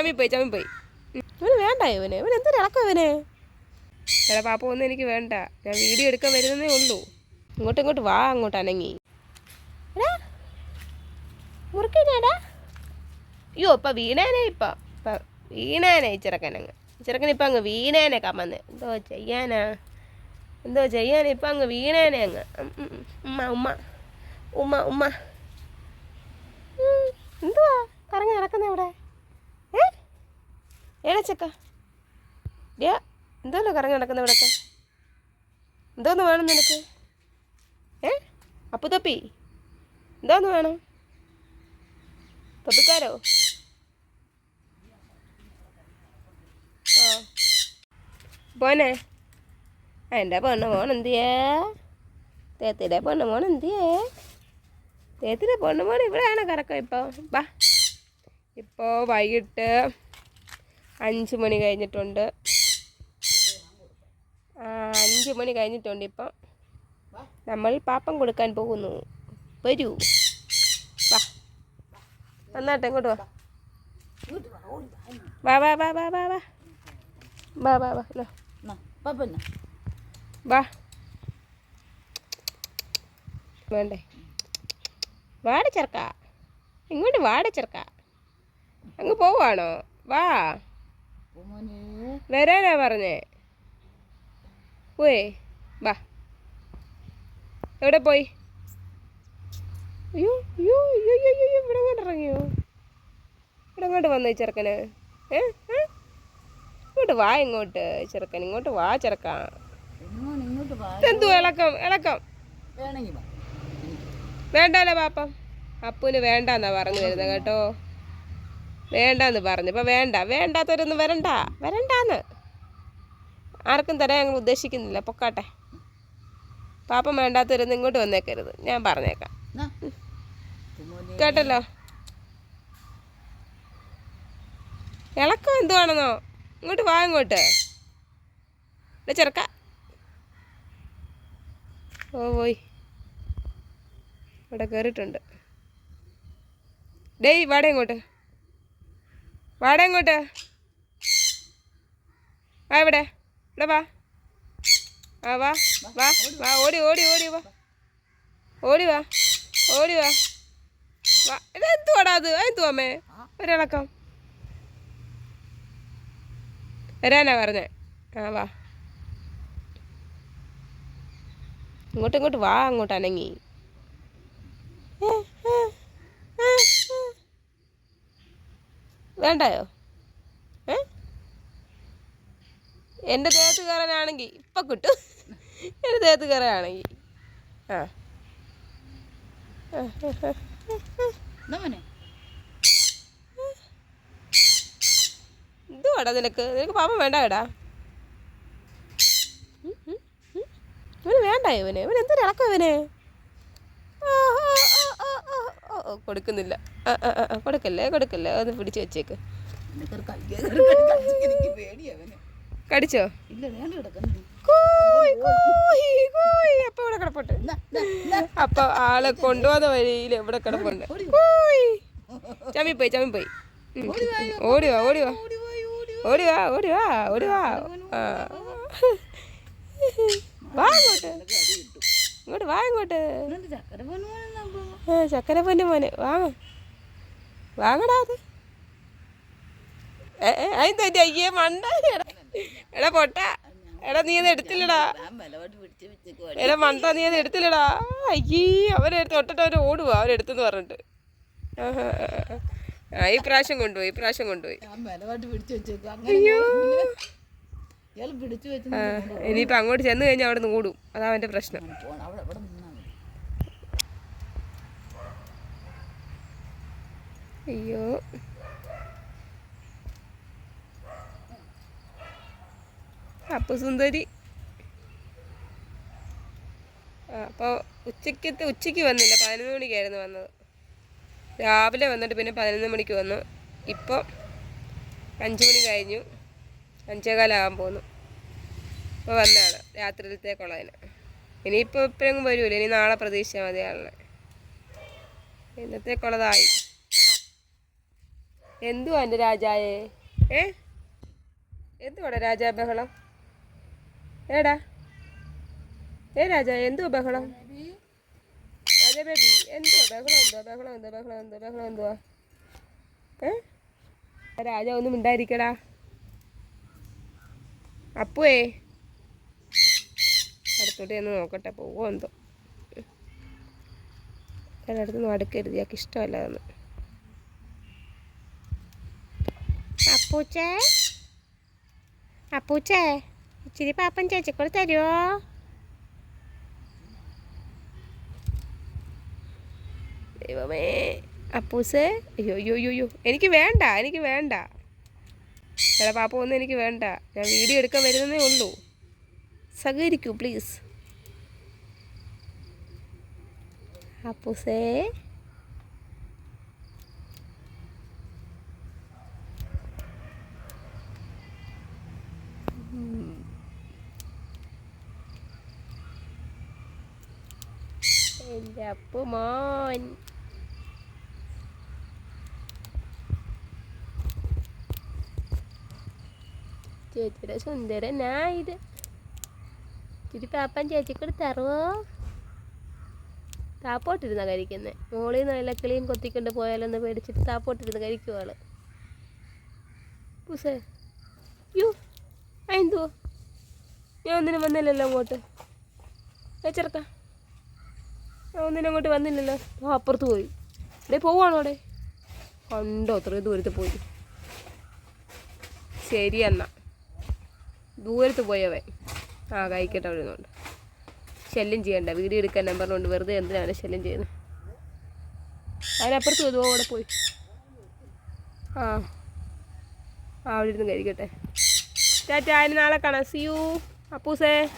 ചമ്മിപ്പോയി ചമ്മിപ്പോയി. ഇവന് വേണ്ട ഇവന്. ഇവൻ എന്തൊരു ഇളക്കം ഇവന്? എടാ പാപ്പ ഒന്നും എനിക്ക് വേണ്ട. ഞാൻ വീഡിയോ എടുക്കാൻ വരുന്നേ ഉള്ളൂ. ഇങ്ങോട്ട് ഇങ്ങോട്ട് വാ അങ്ങോട്ട് അനങ്ങി. എടാ മുറുക്കിനാടാ അയ്യോ ഇപ്പം വീണേനെ ഇപ്പം. ഇപ്പം വീണേനെ ചെറുക്കനങ്ങ്. ഇപ്പം അങ്ങ് വീണേനെ കമ്മന്ന് എന്തോ ചെയ്യാനാ? എന്തോ ചെയ്യാൻ ഇപ്പം അങ്ങ് വീണേനെ അങ്ങ്. ഉമ്മ ഉമ്മ. ഉമ്മ ഉമ്മ. എന്തുവാ? കറങ്ങി നടക്കുന്ന ഇവിടെ ഏടച്ചക്ക ഡിയാ എന്തോല്ലോ കറങ്ങി നടക്കുന്ന ഇവിടൊക്കെ? എന്തോന്ന് വേണം നിനക്ക്? ഏ? അപ്പു തൊപ്പി? എന്തോന്ന് വേണം? തൊപ്പിക്കാരോ? പോനെ എന്റെ പൊണ്ണ പോണം എന്തിയേ? തേത്തിയുടെ പൊണ്ണ പോണം എന്തിയേ? തേത്തിയുടെ പൊണ്ണ പോണം ഇവിടെയാണ് കറക്കം ഇപ്പോൾ ബാ. ഇപ്പോൾ വൈകിട്ട് അഞ്ച് മണി കഴിഞ്ഞിട്ടുണ്ട്. അഞ്ച് മണി കഴിഞ്ഞിട്ടുണ്ട് ഇപ്പം. നമ്മൾ പാപ്പം കൊടുക്കാൻ പോകുന്നു. വരൂ. വാ. നന്നായിട്ട് ഇങ്ങോട്ട് വാ. വാ വാ വാ വാ വാ വാ. വാ വാ വാ. വാ. വേണ്ടേ? വാട ചെറുക്ക. ഇങ്ങോട്ട് വാട ചെറുക്ക. അങ്ങ് പോവാണോ? വാ. വരാനാ പറഞ്ഞേ. പോയേ. വാ. എവിടെ പോയി? അയ്യോ അയ്യോ അയ്യോ അയ്യോ അയ്യോ ഇവിടെ അങ്ങോട്ട് ഇറങ്ങിയോ? ഇവിടെ അങ്ങോട്ട് വന്നേ ചെറുക്കന്? ഏ? ഇങ്ങോട്ട് വാ ഇങ്ങോട്ട് ചെറുക്കൻ. ഇങ്ങോട്ട് വാ ചെറുക്ക. എന്തു ഇളക്കം ഇളക്കം? വേണ്ടല്ലോ പാപ്പം. അപ്പുന് വേണ്ടെന്നാ പറഞ്ഞു വരുന്നത് കേട്ടോ. വേണ്ടാന്ന് പറഞ്ഞു. ഇപ്പം വേണ്ട. വേണ്ടാത്തവരൊന്നും വരണ്ട. വരണ്ടാന്ന്. ആർക്കും തരാൻ ഞങ്ങൾ ഉദ്ദേശിക്കുന്നില്ല. പൊക്കാട്ടെ. പാപ്പം വേണ്ടാത്തവരൊന്നും ഇങ്ങോട്ട് വന്നേക്കരുത്. ഞാൻ പറഞ്ഞേക്കാം. കേട്ടല്ലോ? ഇളക്കം എന്തുവാണെന്നോ? ഇങ്ങോട്ട് വാ ഇങ്ങോട്ട്. ചെറുക്ക. ഓ പോയി. ഇവിടെ കയറിയിട്ടുണ്ട് ഡേയ് വാടേ ഇങ്ങോട്ട്. വാട ഇങ്ങോട്ട്. വാ ഇവിടെ. ഇവിടെ വാ. ആ വാ. വാ. വാ ഓടി ഓടി ഓടി വാ. ഓടി വാ. ഓടി വാ. വാ. ഇതെന്തുവാടാ അത്? എന്തു അമ്മേ? ഒരിളക്കം. വരാനാ പറഞ്ഞേ. ആ വാ. ഇങ്ങോട്ട് ഇങ്ങോട്ട് വാ അങ്ങോട്ട് അനങ്ങി. വേണ്ടായോ ഏ എന്റെ ദേഹത്ത് കയറാനാണെങ്കിൽ ഇപ്പം കിട്ടും എന്റെ ദേഹത്ത് കയറാനാണെങ്കിൽ ആ എന്തുവാടാ നിനക്ക് നിനക്ക് പാപം വേണ്ട കേടാ. ഇവന് വേണ്ട ഇവന് ഇവന് എന്തൊരു ഇളക്കം ഇവന് കൊടുക്കുന്നില്ല കൊടുക്കല്ലേ കൊടുക്കല്ലേ? ഒന്ന് പിടിച്ച് വെച്ചേക്ക്. കടിച്ചോ അപ്പൊ ഇവിടെ കിടപ്പുണ്ട്. അപ്പൊ ആളെ കൊണ്ടുപോകുന്ന വഴിയിൽ ഇവിടെ കിടപ്പുണ്ട്. ചമ്മി പോയി ചമ്മി പോയി ഓടിവാ ഓടിവാ ഓടിവാ ഓടിവാ ഓടിവാ വാ ഇങ്ങോട്ട്. ഇങ്ങോട്ട് വാ ഇങ്ങോട്ട്. ചക്കര പൊന്നു മോനെ. വാ. വാങ്ങടാ അത്. അതിന്റെ അടി, അയ്യേ മണ്ട. എടാ. പൊട്ട. എടാ നീ അത് എടുത്തില്ലടാ. എടാ മണ്ട നീ അത് എടുത്തില്ലടാ. അയ്യേ അവരെടുത്ത് തൊട്ടിട്ട് അവർ ഓടുവാ അവരെടുത്തെന്ന് പറഞ്ഞിട്ട്. ആ ഈ പ്രാവശ്യം കൊണ്ടുപോയി ഈ പ്രാവശ്യം കൊണ്ടുപോയി. വെച്ച് ഇനിയിപ്പോൾ അങ്ങോട്ട് ചെന്ന് കഴിഞ്ഞാൽ അവിടെ നിന്ന് ഓടും. അതാ അവന്റെ പ്രശ്നം പോണം അവിടെ അവിടെ നിന്നാ മതി അയ്യോ. അപ്പൊ സുന്ദരി. അപ്പോൾ ഉച്ചക്കത്തെ ഉച്ചയ്ക്ക് വന്നില്ല. പതിനൊന്ന് മണിക്കായിരുന്നു വന്നത്. രാവിലെ വന്നിട്ട് പിന്നെ പതിനൊന്ന് മണിക്ക് വന്നു. ഇപ്പോൾ അഞ്ച് മണി കഴിഞ്ഞു. അഞ്ചേകാലാകാൻ പോന്നു. ഇപ്പോൾ വന്നതാണ് രാത്രിയിലത്തേക്കുള്ളതിന് ഇനിയിപ്പോൾ ഇപ്പോഴെങ്കിലും വരൂല. ഇനി നാളെ പ്രതീക്ഷിച്ചാൽ മതി ആളിനെ. ഇന്നത്തേക്കുള്ളതായി എന്തുവാ എന്റെ രാജായേ ഏ? എന്തുവാടാ രാജാ ബഹളം? ഏടാ? ഏ രാജാ എന്തുവാ ബഹളം? രാജാ ബേബി എന്തുവാ ബഹളം എന്തുവാ ബഹളം എന്തുവാ ബഹളം എന്തുവാ ബഹളം എന്തുവാ? ഏ? രാജാ ഒന്നും ഉണ്ടായിരിക്കടാ അപ്പുവേ. അടുത്തോട്ട് ചെന്ന് നോക്കട്ടെ പോവോ എന്തോ. അടുത്തൊന്നും അടുക്കരുത് ഇയാൾക്ക് ഇഷ്ടമല്ല അപ്പൂച്ചേ അപ്പൂച്ചേ ഇച്ചിരി പാപ്പൻ ചേച്ചിക്കൂടെ തരുമോ ദൈവമേ. അപ്പൂസേ അയ്യോ അയ്യോ അയ്യോ എനിക്ക് വേണ്ട എനിക്ക് വേണ്ട. എടാ പാപ്പ ഒന്നും എനിക്ക് വേണ്ട. ഞാൻ വീഡിയോ എടുക്കാൻ വരുന്നതേ ഉള്ളൂ. സഹകരിക്കൂ പ്ലീസ്. അപ്പൂസേ എന്റെ അപ്പു മോൻ. ചേച്ചിയുടെ സുന്ദരനായത്. ഇച്ചിരി പാപ്പൻ ചേച്ചിക്കൂടെ തരുമോ താപ്പോട്ടിരുന്ന കഴിക്കുന്നത് മോളിൽ നിന്ന് നല്ല കിളിയും കൊത്തിക്കൊണ്ട് പോയാലൊന്ന് പേടിച്ചിട്ട് താപ്പോട്ടിരുന്ന് കഴിക്കുവാൾ പൂസേ യോ അതെന്തുവോ ഞാൻ ഒന്നിനും വന്നില്ലല്ലോ അങ്ങോട്ട്. ഏ ചെറുക്ക. ഞാൻ ഒന്നിനും അങ്ങോട്ട് വന്നില്ലല്ലോ. അപ്പുറത്ത് പോയി. ഇവിടെ പോവാണോ അവിടെ? കണ്ടോ അത്രയും ദൂരത്ത് പോയി. ശരി എന്നാ ദൂരത്ത് പോയവൻ ആ കഴിക്കട്ടെ അവിടെ നിന്നുണ്ട് ശല്യം ചെയ്യണ്ട. വീഡിയോ എടുക്കാൻ നമ്പർ വെറുതെ എന്തിനാണ് ശല്യം ചെയ്യുന്നത് അതിനപ്പുറത്ത് പോയി അവിടെ പോയി. ആ. ആ അവിടെ ഇരുന്ന് കഴിക്കട്ടെ. ടാറ്റ അതിന് നാളെ കാണാം. സിയു അപ്പൂസേ.